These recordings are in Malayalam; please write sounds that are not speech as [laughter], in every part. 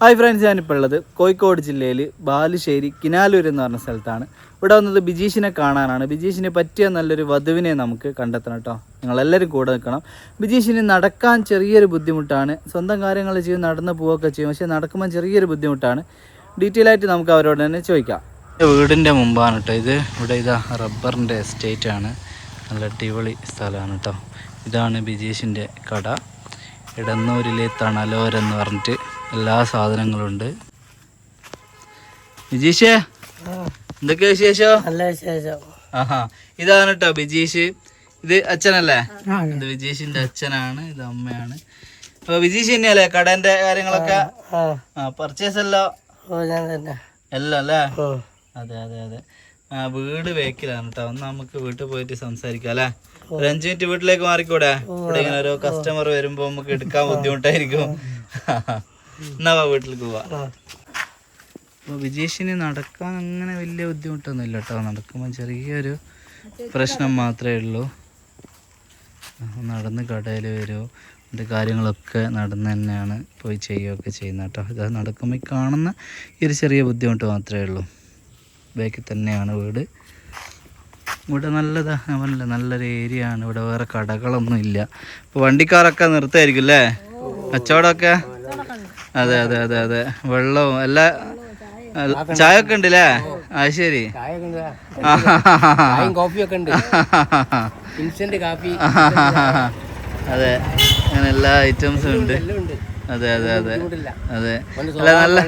ഹായ് ഫ്രണ്ട്സ് ഞാനിപ്പോൾ ഉള്ളത് കോഴിക്കോട് ജില്ലയിൽ ബാലുശ്ശേരി കിനാലൂർ എന്ന് പറഞ്ഞ സ്ഥലത്താണ്. ഇവിടെ വന്നത് ബിജീഷിനെ കാണാനാണ്. ബിജീഷിനെ പറ്റിയ നല്ലൊരു വധുവിനെ നമുക്ക് കണ്ടെത്തണം കേട്ടോ. നിങ്ങളെല്ലാവരും കൂടെ നിൽക്കണം. ബിജീഷിന് നടക്കാൻ ചെറിയൊരു ബുദ്ധിമുട്ടാണ്. സ്വന്തം കാര്യങ്ങൾ ചെയ്യും നടന്ന് പോവുകയൊക്കെ ചെയ്യും. പക്ഷേ നടക്കുമ്പോൾ ചെറിയൊരു ബുദ്ധിമുട്ടാണ്. ഡീറ്റെയിൽ ആയിട്ട് നമുക്ക് അവരോട് തന്നെ ചോദിക്കാം. വീടിന്റെ മുമ്പാണ് കേട്ടോ ഇത്. ഇവിടെ ഇതാ റബ്ബറിന്റെ എസ്റ്റേറ്റ് ആണ്. നല്ല അടിപൊളി സ്ഥലമാണ് കേട്ടോ. ഇതാണ് ബിജീഷിന്റെ കട. ഇടന്നൂരിലെ തണലോരെന്ന് പറഞ്ഞിട്ട് എല്ലാ സാധനങ്ങളും ഉണ്ട് ബിജീഷേ എന്തൊക്കെയാ വിശേഷം? നല്ല വിശേഷം. ആഹാ ഇതാണ് കേട്ടോ ബിജീഷ്. ഇത് അച്ഛനല്ലേ? ഇത് ബിജീഷിന്റെ അച്ഛനാണ് ഇത് അമ്മയാണ്. അപ്പൊ ബിജീഷ് തന്നെയല്ലേ കടന്റെ കാര്യങ്ങളൊക്കെ? പർച്ചേസ് എല്ലാം? എല്ലാം അല്ലേ? അതെ അതെ അതെ. ആ വീട് വേക്കിലാണ് കേട്ടോ ഒന്ന് നമുക്ക് വീട്ടിൽ പോയിട്ട് സംസാരിക്കാം അല്ലേ? ഒരു അഞ്ചു മിനിറ്റ് വീട്ടിലേക്ക് മാറിക്കൂടെ? ഇവിടെ ഇങ്ങനെ ഓരോ കസ്റ്റമർ വരുമ്പോ നമുക്ക് എടുക്കാൻ ബുദ്ധിമുട്ടായിരിക്കും. [laughs] എന്നാ വീട്ടിൽ വീട്ടിലേക്ക് പോവാ. അപ്പോൾ വിജേഷിന് നടക്കാൻ അങ്ങനെ വലിയ ബുദ്ധിമുട്ടൊന്നും ഇല്ല കേട്ടോ. നടക്കുമ്പോൾ ചെറിയൊരു പ്രശ്നം മാത്രമേ ഉള്ളൂ. നടന്ന് കടയിൽ വരുമോ എന്റെ കാര്യങ്ങളൊക്കെ നടന്ന് തന്നെയാണ് പോയി ചെയ്യുകയൊക്കെ ചെയ്യുന്നത് കേട്ടോ. ഇത് നടക്കുമ്പോൾ ഈ കാണുന്ന ഈ ഒരു ചെറിയ ബുദ്ധിമുട്ട് മാത്രമേ ഉള്ളൂ. ബാക്കി തന്നെയാണ് വീട്. ഇവിടെ നല്ലതാ. പറഞ്ഞില്ല നല്ലൊരു ഏരിയ ആണ്. ഇവിടെ വേറെ കടകളൊന്നും ഇല്ല ഇപ്പോൾ വണ്ടിക്കാരൊക്കെ നിർത്തായിരിക്കും അല്ലേ? കച്ചവടമൊക്കെ? അതെ അതെ അതെ അതെ. വെള്ളവും എല്ലാ ചായ ഒക്കെ ഉണ്ട് അല്ലേ അത് ശരി. കോഫിയൊക്കെ ഉണ്ട്. ഇൻസ്റ്റന്റ് കാപ്പി. അതെ. അങ്ങനെ എല്ലാ ഐറ്റംസും ഉണ്ട് അതെ അതെ അതെ. അതെ. അല്ല നല്ല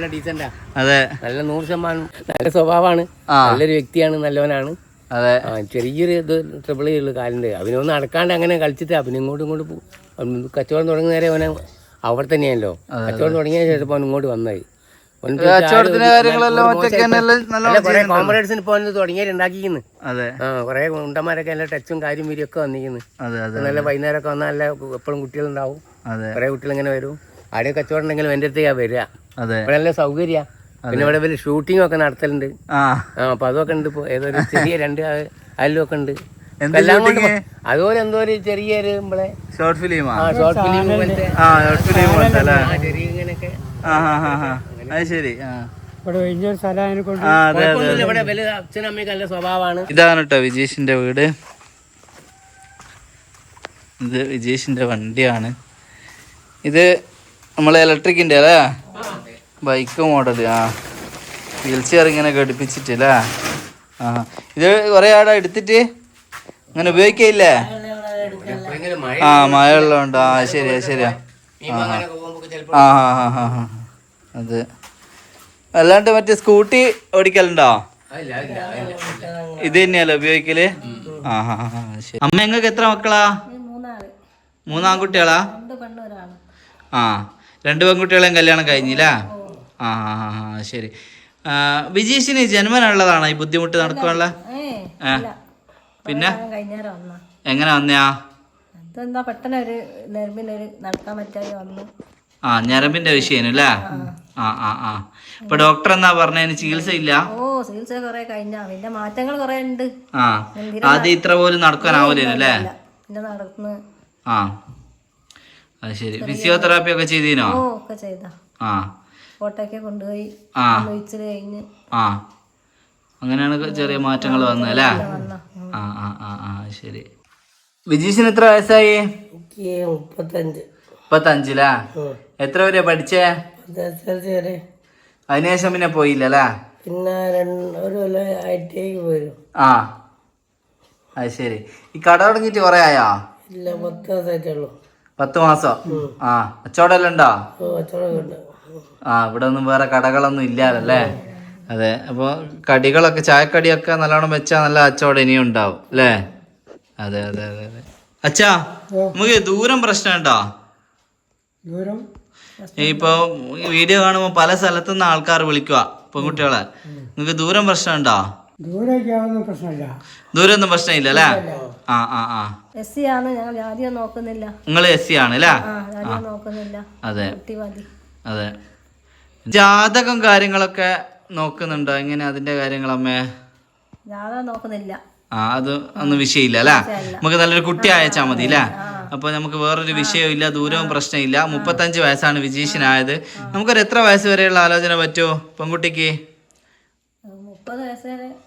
അതെ. നല്ല നൂറ് ശതമാനം നല്ല സ്വഭാവമാണ്. നല്ലൊരു വ്യക്തിയാണ് നല്ലവനാണ്. അതെ. ചെറിയൊരു ഇത് ട്രിപ്പിൾ ഉള്ളു കാലിന്റെ അവനൊന്നും നടക്കാണ്ട് അങ്ങനെ കളിച്ചിട്ട് അവനെ ഇങ്ങോട്ടും ഇങ്ങോട്ട് പോകും. കച്ചവടം തുടങ്ങുന്ന നേരെ അവനെ അവിടെ തന്നെയാണല്ലോ കച്ചവടം തുടങ്ങിയ ശേഷം അവൻ ഇങ്ങോട്ട് വന്നത് കുറെ ഉണ്ടാക്കിക്കുന്നു ആ ഉണ്ടന്മാരൊക്കെ നല്ല ടച്ചും കാര്യം വീരും ഒക്കെ വന്നിരിക്കുന്നു. നല്ല വൈകുന്നേരമൊക്കെ വന്നാൽ നല്ല എപ്പോഴും കുട്ടികളുണ്ടാവും. കുറെ കുട്ടികൾ ഇങ്ങനെ വരും. ആടെ കച്ചവടം ഉണ്ടെങ്കിലും എന്റെ അടുത്തേക്കാ വരിക. ഇവിടെ നല്ല സൗകര്യ. പിന്നെ ഇവിടെ വലിയ ഷൂട്ടിംഗ് ഒക്കെ നടത്തലുണ്ട്. ആ. ആ അപ്പൊ അതൊക്കെ ഉണ്ട് ഇപ്പൊ. ഏതൊരു ചെറിയ രണ്ട് അയലും ഒക്കെ ഉണ്ട്. അതുപോലെ എന്തോ ഒരു ചെറിയൊരു നമ്മളെ ഷോർട്ട് ഫിലിമാ ആ? ഷോർട്ട് ഫിലിം ആ ഷോർട്ട് ഫിലിം ആ ചെറിയ അത് ശരി ഇതാണ് കേട്ടോ വിജേഷിന്റെ വീട്. ഇത് വിജീഷിന്റെ വണ്ടിയാണ്. ഇത് നമ്മളെ ഇലക്ട്രിക്കിന്റെ അല്ലേ? ബൈക്ക് മോഡൽ ആ. വീൽ ചെയർ ഇങ്ങനെ ഘടിപ്പിച്ചിട്ടില്ലേ ആ ഇത് കുറേ ആടെ എടുത്തിട്ട്? അങ്ങനെ ഉപയോഗിക്കയില്ലേ? ആ മഴ ഉള്ളതുകൊണ്ട് ആ ശരിയാ ശരിയാ. ആ ആ ആ ആ. അത്. അല്ലാണ്ട് മറ്റേ സ്കൂട്ടി ഓടിക്കലുണ്ടോ? ഇത് തന്നെയല്ലേ ഉപയോഗിക്കൽ? ആ ആ ആ, ആ, ശരി. അമ്മ നിങ്ങൾക്ക് എത്ര മക്കളാ? മൂന്നാം മൂന്നാൺകുട്ടികളാ രണ്ട് ആ രണ്ട് പെൺകുട്ടികളെയും കല്യാണം കഴിഞ്ഞില്ലേ? ആ ആ ആ, ശരി. വിജീഷിന് ജന്മനുള്ളതാണോ ഈ ബുദ്ധിമുട്ട് നടക്കാനുള്ള? ഏ? ആ പിന്നെ? എങ്ങനെ വന്നയാ? അതെന്താ പെട്ടെന്ന് ഒരു നടക്കാൻ പറ്റാതെ വന്നു. ആ ഞരമ്പിന്റെ വിഷയം അല്ലേ? ആ ആ ആ. ഇപ്പൊ ഡോക്ടർ എന്നാ പറഞ്ഞതിന് ചികിത്സ ഇല്ല? ഓ ചികിത്സ കുറെ കഴിഞ്ഞ. പിന്നെ മാറ്റങ്ങൾ കുറെ ഉണ്ട്. ആ ആദ്യം ഇത്ര പോലും നടക്കാനാവൂലേ അല്ലേ? പിന്നെ ആ. അത് ശരി. ഫിസിയോതെറാപ്പി ഒക്കെ ചെയ്തീനോ? ഓ ഒക്കെ ചെയ്ത. ആ. ഫോട്ടോയൊക്കെ കൊണ്ടുപോയി. ആ. കഴിഞ്ഞ്. ആ. അങ്ങനെയാണ് ചെറിയ മാറ്റങ്ങൾ വന്നത് അല്ലേ? ആ ആ ആ ആ ശരി. വിജീഷിന് എത്ര വയസ്സായി? മുപ്പത്തഞ്ച്. മുപ്പത്തഞ്ചിലാ? എത്ര വരെ പഠിച്ചേ? വരെ അതിനുശേഷം പിന്നെ പോയില്ലല്ലേ? പിന്നെ രണ്ട് ഒരു കൊല്ലം പോരും ആ അത് ശരി. ഈ കട തുടങ്ങിയിട്ട് കുറേ ആയോ? ഇല്ല പത്ത് ദിവസമായിട്ടുള്ളൂ പത്ത് മാസം? ആ അച്ചോടെല്ലാം ഉണ്ടോ? ആ ഇവിടെ ഒന്നും വേറെ കടകളൊന്നും ഇല്ലാലല്ലേ അതെ അപ്പോൾ കടികളൊക്കെ ചായക്കടിയൊക്കെ നല്ലോണം വെച്ചാൽ നല്ല അച്ചോടെ ഇനിയും ഉണ്ടാവും അല്ലേ? അതെ അതെ അതെ അതെ. അച്ഛാ നമുക്ക് ദൂരം പ്രശ്നം ഉണ്ടോ? ദൂരം ഇപ്പൊ വീഡിയോ കാണുമ്പോൾ പല സ്ഥലത്തു നിന്ന് ആൾക്കാർ വിളിക്കുക പെൺകുട്ടികളെ. നിങ്ങൾക്ക് ദൂരം പ്രശ്നം ഉണ്ടോ? ദൂരൊന്നും പ്രശ്നമില്ല അല്ലേ? ആ ആ ആ. എസ് സി ആണ് ഞങ്ങൾ ജാതിയോ നോക്കുന്നില്ല നിങ്ങൾ എസ് സി ആണ് അല്ലേ അതെ. അതെ. ജാതകം കാര്യങ്ങളൊക്കെ നോക്കുന്നുണ്ടോ? എങ്ങനെ അതിന്റെ കാര്യങ്ങളമ്മേ ഞാൻ നോക്കുന്നില്ല. ആ അത് ഒന്നും വിഷയമില്ല അല്ലേ? നമുക്ക് നല്ലൊരു കുട്ടി അയച്ചാൽ മതി അല്ലേ? അപ്പൊ നമുക്ക് വേറൊരു വിഷയവും ഇല്ല ദൂരവും പ്രശ്നമില്ല. മുപ്പത്തഞ്ച് വയസ്സാണ് വിജീഷിനായത്. നമുക്കൊരു എത്ര വയസ്സ് വരെയുള്ള ആലോചന പറ്റുമോ പെൺകുട്ടിക്ക്?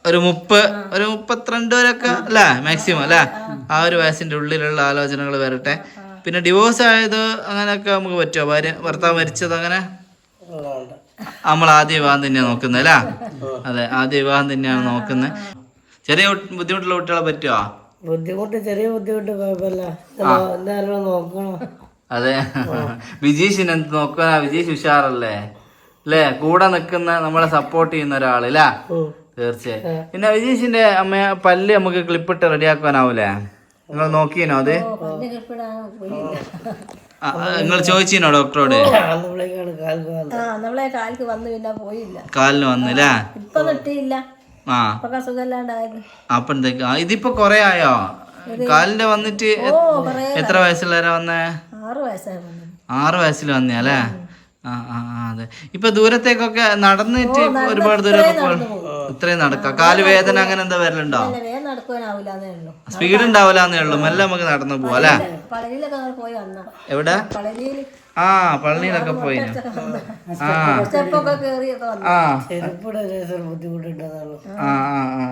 ഒരു മുപ്പ് ഒരു മുപ്പത്തിരണ്ട് വരെയൊക്കെ അല്ലേ? മാക്സിമം അല്ലേ? ആ. ഒരു വയസ്സിന്റെ ഉള്ളിലുള്ള ആലോചനകൾ വരട്ടെ. പിന്നെ ഡിവോഴ്സ് ആയത് അങ്ങനെയൊക്കെ നമുക്ക് പറ്റുമോ? ഭാര്യ ഭർത്താവ് മരിച്ചത് അങ്ങനെ? നമ്മൾ ആദ്യ വിവാഹം തന്നെയാണ് നോക്കുന്നത് അല്ലേ? അതെ ആദ്യ വിവാഹം തന്നെയാണ് നോക്കുന്നത്. ചെറിയ ബുദ്ധിമുട്ടുള്ള കുട്ടികളെ പറ്റുമോ ബുദ്ധിമുട്ട് ചെറിയ ബുദ്ധിമുട്ട് കുഴപ്പമില്ല. എന്തായാലും നോക്കണം. അതെ. വിജീഷിന് എന്ത് നോക്കുക വിജീഷ് ഉഷാറല്ലേ? അല്ലേ? കൂടെ നിൽക്കുന്ന നമ്മളെ സപ്പോർട്ട് ചെയ്യുന്ന ഒരാൾ അല്ലേ? തീർച്ചയായും. പിന്നെ വിജീഷിന്റെ അമ്മ പല്ല് നമുക്ക് ക്ലിപ്പിട്ട് റെഡിയാക്കാനാവൂലേ നിങ്ങൾ നോക്കിയനോ അത്? നിങ്ങൾ ചോദിച്ചിനോ ഡോക്ടറോട്? ആ നമ്മളെ കാൽക്ക് വന്നു. പിന്നെ പോയില്ല. കാലിന് വന്നില്ലേ? ഇപ്പൊ കിട്ടിയില്ല ആ. അപ്പൊ എന്തൊക്കെ? ഇതിപ്പോ കൊറേ ആയോ? കാലിന്റെ വന്നിട്ട് എത്ര വയസ്സുള്ളവരാ വന്നേ? ആറ് വയസ്സിൽ വന്നേ അല്ലേ? ആ ആ അതെ. ഇപ്പൊ ദൂരത്തേക്കൊക്കെ നടന്നിട്ട് ഒരുപാട് ദൂരമൊക്കെ പോ ഇത്രയും നടക്കാം. കാൽ വേദന അങ്ങനെ എന്താ വരലുണ്ടോ? സ്പീഡ് ഉണ്ടാവില്ലെന്നേ ഉള്ളൂ. മെല്ലെ നമുക്ക് നടന്നു പോവാ അല്ലേ? പോയി വന്ന എവിടെ? ആ പള്ളിയിലൊക്കെ പോയി. ആ ആ.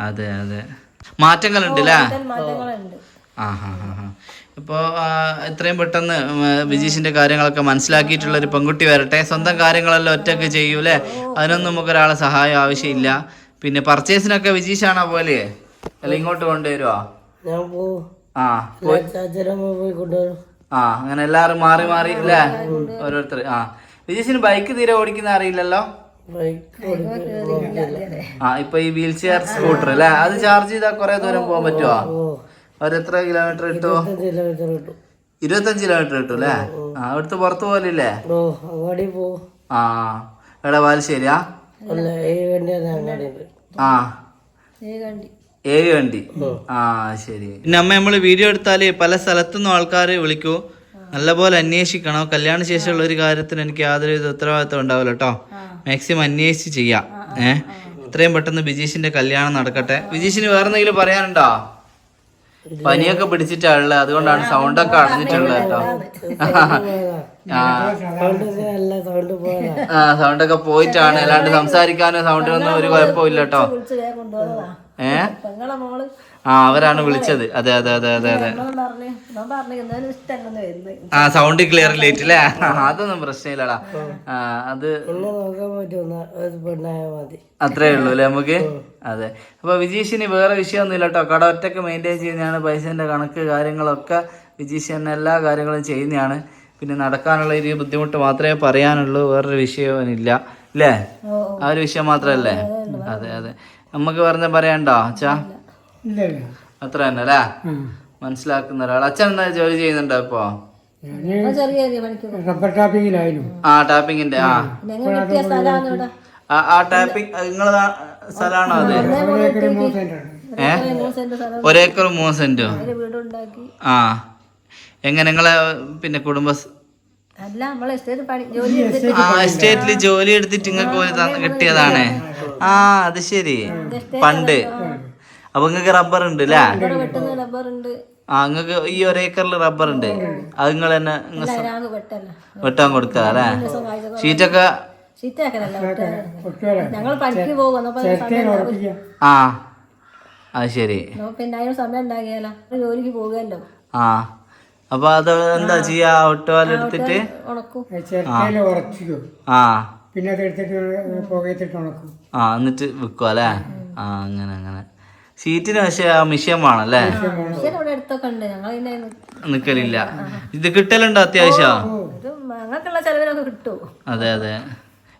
അതേ അതെ. മാറ്റങ്ങളുണ്ട് അല്ലേ? ആ ഹാ ഹാ ഹാ. ഇപ്പോൾ എത്രയും പെട്ടെന്ന് ഉം, വിജീഷിന്റെ കാര്യങ്ങളൊക്കെ മനസ്സിലാക്കിയിട്ടുള്ള ഒരു പെൺകുട്ടി വരട്ടെ. സ്വന്തം കാര്യങ്ങളെല്ലാം ഒറ്റയ്ക്ക് ചെയ്യൂലേ? അതിനൊന്നും നമുക്ക് ഒരാളെ സഹായം ആവശ്യമില്ല. പിന്നെ പർച്ചേസിനൊക്കെ വിജീഷാണോ പോലെ അല്ല ഇങ്ങോട്ട് കൊണ്ടുവരുമോ ആ ആ അങ്ങനെ എല്ലാവരും മാറി മാറി അല്ലേ ഓരോരുത്തർ ആ. വിജീഷിന് ബൈക്ക് തീരെ ഓടിക്കുന്ന അറിയില്ലല്ലോ? ആ ഇപ്പൊ ഈ വീൽ ചെയർ സ്കൂട്ടർ അല്ലേ? അത് ചാർജ് ചെയ്താൽ കുറെ ദൂരം പോകാൻ പറ്റുമോ എത്ര കിലോമീറ്റർ കിട്ടും ഇരുപത്തഞ്ച് കിലോമീറ്റർ കിട്ടും അല്ലേ? ആ അവിടുത്തെ പുറത്ത് പോലില്ലേ ആ എടാ ബാലുശ്ശേരിയാ ആ. ഏഴ് വണ്ടി ആ ശരി. പിന്നെ അമ്മ നമ്മൾ വീഡിയോ എടുത്താൽ പല സ്ഥലത്തുനിന്നും ആൾക്കാർ വിളിക്കൂ. നല്ലപോലെ അന്വേഷിക്കണം. കല്യാണ ശേഷമുള്ള ഒരു കാര്യത്തിന് എനിക്ക് യാതൊരു വിധ ഉത്തരവാദിത്വം ഉണ്ടാവില്ല കേട്ടോ മാക്സിമം അന്വേഷിച്ച് ചെയ്യാം. ഏഹ് എത്രയും പെട്ടെന്ന് ബിജീഷിന്റെ കല്യാണം നടക്കട്ടെ. ബിജീഷിന് വേറെ എന്തെങ്കിലും പറയാനുണ്ടോ? പനിയൊക്കെ പിടിച്ചിട്ടാണുള്ളത് അതുകൊണ്ടാണ് സൗണ്ട് ഒക്കെ അടഞ്ഞിട്ടുള്ളത് കേട്ടോ. [laughs] സൗണ്ട് ഒക്കെ പോയിട്ടാണ്. അല്ലാണ്ട് സംസാരിക്കാനോ സൗണ്ടിനൊന്നും ഒരു കുഴപ്പമില്ല കേട്ടോ ഏ? ആ അവരാണ് വിളിച്ചത്. അതെ അതെ അതെ അതെ അതെ. ആ സൗണ്ട് ക്ലിയർ ലേറ്റ് അല്ലേ അതൊന്നും പ്രശ്നമില്ലടാ. അത് അത്രേ ഉള്ളൂ അല്ലേ നമുക്ക്? അതെ. അപ്പൊ വിജീഷിന് വേറെ വിഷയമൊന്നുമില്ല കേട്ടോ കട ഒറ്റയ്ക്ക് മെയിന്റെയിൻ ചെയ്യുന്നതാണ് പൈസന്റെ കണക്ക് കാര്യങ്ങളൊക്കെ വിജീഷ് തന്നെ എല്ലാ കാര്യങ്ങളും ചെയ്യുന്നതാണ്. പിന്നെ നടക്കാനുള്ള ഒരു ബുദ്ധിമുട്ട് മാത്രമേ പറയാനുള്ളൂ വേറൊരു വിഷയവുമില്ല. അല്ലേ ആ ഒരു വിഷയം മാത്രല്ലേ അതെ അതെ. നമുക്ക് പറഞ്ഞ പറയണ്ടോ അച്ഛാ? അത്ര തന്നെ അല്ലേ? മനസ്സിലാക്കുന്ന ഒരാൾ. അച്ഛൻ എന്താ ജോലി ചെയ്യുന്നുണ്ടോ ഇപ്പോ? ചെറിയ ചെറിയ പണിക്ക് റബ്ബർ ടാപ്പിങ്ങിലായിരുന്നു. ആ ടാപ്പിങ്ങിന്റെ ആ. ആ- ടാപ്പിംഗ് നിങ്ങളെ സ്ഥലമാണോ അത്? ഏ? ഒരേക്കറും ഒരേക്കർ മൂന്ന് സെന്റോ? ആ. എങ്ങനെ നിങ്ങളെ പിന്നെ കുടുംബ അല്ല ആ എസ്റ്റേറ്റിൽ ജോലി എടുത്തിട്ട് നിങ്ങൾക്ക് തന്ന- കിട്ടിയതാണ്? ആ അത് ശരി. പണ്ട്. അപ്പൊ നിങ്ങൾക്ക് റബ്ബർ ഉണ്ട് അല്ലേ ഇവിടെ റബ്ബർ ഉണ്ട്. ആ നിങ്ങൾക്ക് ഈ ഒരേക്കറിൽ റബ്ബർ ഉണ്ട്. അത് നിങ്ങൾ തന്നെ വെട്ടാൻ കൊടുക്കുക അല്ലേ ഷീറ്റൊക്കെ? ആ അത് ശരി. സമയം ഉണ്ടാകിയാലോ? ജോലിക്ക് പോകുമല്ലോ ആ. അപ്പൊ അത് എന്താ ചെയ്യാ? ആ പിന്നെ അത് എടുത്തിട്ട് പുകയത്തിട്ട് ഉണക്കും. ആ എന്നിട്ട് വിൽക്കും അല്ലേ? ആ അങ്ങനെ അങ്ങനെ. സീറ്റിന് പക്ഷെ ആ മിഷ്യൻ വേണല്ലേ നിക്കലില്ല. ഇത് കിട്ടലുണ്ടോ അത്യാവശ്യം? അതെ അതെ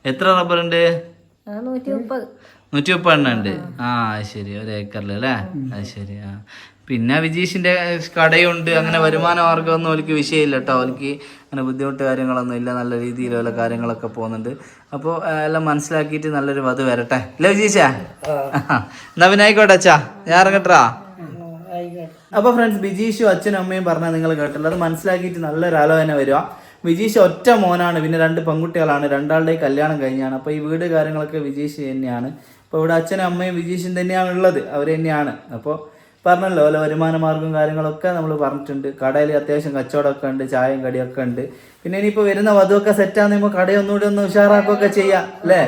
എത്ര റബ്ബർ ഉണ്ട് അത് നൂറ്റി മുപ്പത് നൂറ്റി മുപ്പത് എണ്ണം ഉണ്ട്. ആ ശരി. ഒരു ഏക്കറിൽ അല്ലേ? അത് ശരി ആ. പിന്നെ വിജീഷിന്റെ കടയുണ്ട് അങ്ങനെ വരുമാന മാർഗമൊന്നും അവർക്ക് വിഷയമില്ല കേട്ടോ. അവർക്ക് അങ്ങനെ ബുദ്ധിമുട്ട് കാര്യങ്ങളൊന്നും ഇല്ല നല്ല രീതിയിൽ വല്ല കാര്യങ്ങളൊക്കെ പോകുന്നുണ്ട്. അപ്പോൾ എല്ലാം മനസ്സിലാക്കിയിട്ട് നല്ലൊരു വധു വരട്ടെ. അല്ലേ വിജീഷാ? എന്നാ പിന്നെ ആയിക്കോട്ടെ അച്ഛാ. ഞാൻ ഇറങ്ങട്ടാ അപ്പൊ ഫ്രണ്ട്സ് ബിജീഷും അച്ഛനും അമ്മയും പറഞ്ഞാൽ നിങ്ങൾ കേട്ടല്ലോ. അത് മനസ്സിലാക്കിയിട്ട് നല്ലൊരു ആലോചന വരിക. വിജീഷ് ഒറ്റ മോനാണ് പിന്നെ രണ്ട് പെൺകുട്ടികളാണ് രണ്ടാളുടെയും കല്യാണം കഴിഞ്ഞാണ്. അപ്പോൾ ഈ വീട് കാര്യങ്ങളൊക്കെ വിജീഷ് തന്നെയാണ്. അപ്പോൾ ഇവിടെ അച്ഛനും അമ്മയും വിജീഷും തന്നെയാണ് ഉള്ളത്. അവർ തന്നെയാണ്. അപ്പോൾ പറഞ്ഞല്ലോ അല്ല വരുമാന മാർഗവും കാര്യങ്ങളൊക്കെ നമ്മൾ പറഞ്ഞിട്ടുണ്ട്. കടയിൽ അത്യാവശ്യം കച്ചവടമൊക്കെ ഉണ്ട് ചായയും കടിയൊക്കെ ഉണ്ട്. പിന്നെ ഇനിയിപ്പോൾ വരുന്ന വധുവൊക്കെ സെറ്റാകുമ്പോൾ കടയൊന്നുകൂടി ഒന്ന് ഉഷാറാക്കുകയൊക്കെ ചെയ്യാം അല്ലേ?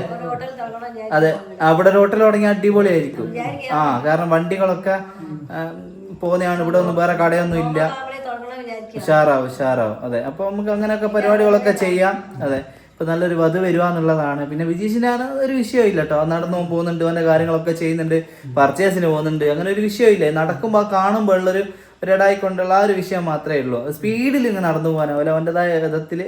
അതെ അവിടെ ഒരു ഹോട്ടൽ തുടങ്ങി അടിപൊളിയായിരിക്കും. ആ കാരണം വണ്ടികളൊക്കെ പോകുന്നതാണ്. ഇവിടെ ഒന്നും വേറെ കടയൊന്നും ഇല്ല. ഉഷാറാവും ഉഷാറാവും. അതെ അപ്പൊ നമുക്ക് അങ്ങനെയൊക്കെ പരിപാടികളൊക്കെ ചെയ്യാം. അതെ. ഇപ്പൊ നല്ലൊരു വധു വരുവാന്നുള്ളതാണ് പിന്നെ വിജീഷിനാണ് ഒരു വിഷയമില്ല കേട്ടോ നടന്നു പോകുന്നുണ്ട് അവന്റെ കാര്യങ്ങളൊക്കെ ചെയ്യുന്നുണ്ട് പർച്ചേസിന് പോകുന്നുണ്ട്. അങ്ങനെ ഒരു വിഷയമില്ല നടക്കുമ്പോൾ കാണുമ്പോൾ ഉള്ളൊരു ഒരിടായി കൊണ്ടുള്ള ആ ഒരു വിഷയം മാത്രമേ ഉള്ളൂ. സ്പീഡിൽ ഇങ്ങനെ നടന്നു പോകാനോ അല്ല അവന്റെതായ വിധത്തിൽ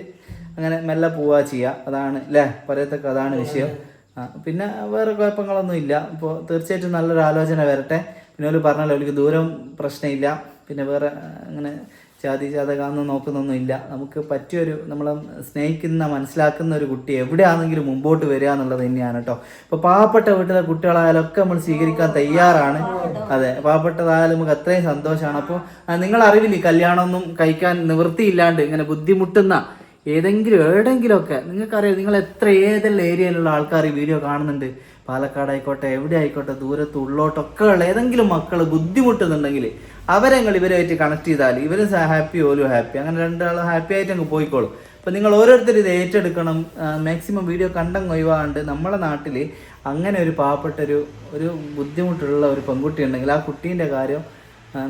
അങ്ങനെ മെല്ലെ പോവുക ചെയ്യുക അതാണ് അല്ലേ പറയത്തക്ക അതാണ് വിഷയം. പിന്നെ വേറെ കുഴപ്പങ്ങളൊന്നും ഇല്ല. ഇപ്പോൾ തീർച്ചയായിട്ടും നല്ലൊരു ആലോചന വരട്ടെ. പിന്നെ ഒരു പറഞ്ഞല്ലോ എനിക്ക് ദൂരം പ്രശ്നമില്ല. പിന്നെ വേറെ അങ്ങനെ ജാതി ജാതകാന്ന് നോക്കുന്നൊന്നും ഇല്ല നമുക്ക് പറ്റിയൊരു നമ്മളെ സ്നേഹിക്കുന്ന മനസ്സിലാക്കുന്ന ഒരു കുട്ടി എവിടെയാണെങ്കിലും മുമ്പോട്ട് വരിക എന്നുള്ളത് തന്നെയാണ് കേട്ടോ. ഇപ്പോൾ പാവപ്പെട്ട വീട്ടിലെ കുട്ടികളായാലും ഒക്കെ നമ്മൾ സ്വീകരിക്കാൻ തയ്യാറാണ്. അതെ പാവപ്പെട്ടതായാലും നമുക്ക് അത്രയും സന്തോഷമാണ്. അപ്പോൾ ഈ കല്യാണമൊന്നും കഴിക്കാൻ നിവൃത്തിയില്ലാണ്ട് ഇങ്ങനെ ബുദ്ധിമുട്ടുന്ന ഏതെങ്കിലും എവിടെയെങ്കിലുമൊക്കെ നിങ്ങൾക്കറിയാം നിങ്ങൾ എത്ര ഏതെല്ലാം ഏരിയയിലുള്ള ആൾക്കാർ ഈ വീഡിയോ കാണുന്നുണ്ട്. പാലക്കാട് ആയിക്കോട്ടെ എവിടെ ആയിക്കോട്ടെ ദൂരത്ത് ഉള്ളോട്ടൊക്കെ ഉള്ള ഏതെങ്കിലും മക്കൾ ബുദ്ധിമുട്ടുന്നുണ്ടെങ്കിൽ അവരെ നിങ്ങൾ ഇവരുമായിട്ട് കണക്ട് ചെയ്താൽ ഇവർ ഹാപ്പി ഓലും ഹാപ്പി അങ്ങനെ രണ്ടാളും ഹാപ്പി ആയിട്ട് അങ്ങ് പോയിക്കോളും. അപ്പോൾ നിങ്ങൾ ഓരോരുത്തർ ഇത് ഏറ്റെടുക്കണം. മാക്സിമം വീഡിയോ കണ്ടങ്ങ് ഒഴിവാണ്ട് നമ്മളെ നാട്ടിൽ അങ്ങനെ ഒരു പാവപ്പെട്ട ഒരു ഒരു ബുദ്ധിമുട്ടുള്ള ഒരു പെൺകുട്ടി ഉണ്ടെങ്കിൽ ആ കുട്ടീന്റെ കാര്യം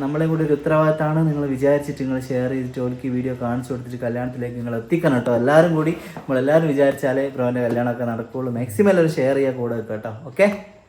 നമ്മളെ കൂടി ഒരു ഉത്തരവാദിത്തമാണ് നിങ്ങൾ വിചാരിച്ചിട്ട് നിങ്ങൾ ഷെയർ ചെയ്തിട്ട് ഓൾക്ക് വീഡിയോ കാണിച്ചു കൊടുത്തിട്ട് കല്യാണത്തിലേക്ക് നിങ്ങൾ എത്തിക്കണം കേട്ടോ. എല്ലാവരും കൂടി നമ്മളെല്ലാവരും വിചാരിച്ചാലേ ബ്രോന്റെ കല്യാണമൊക്കെ നടക്കുകയുള്ളൂ മാക്സിമം എല്ലാവരും ഷെയർ ചെയ്യുക കൂടെ കേട്ടോ. ഓക്കെ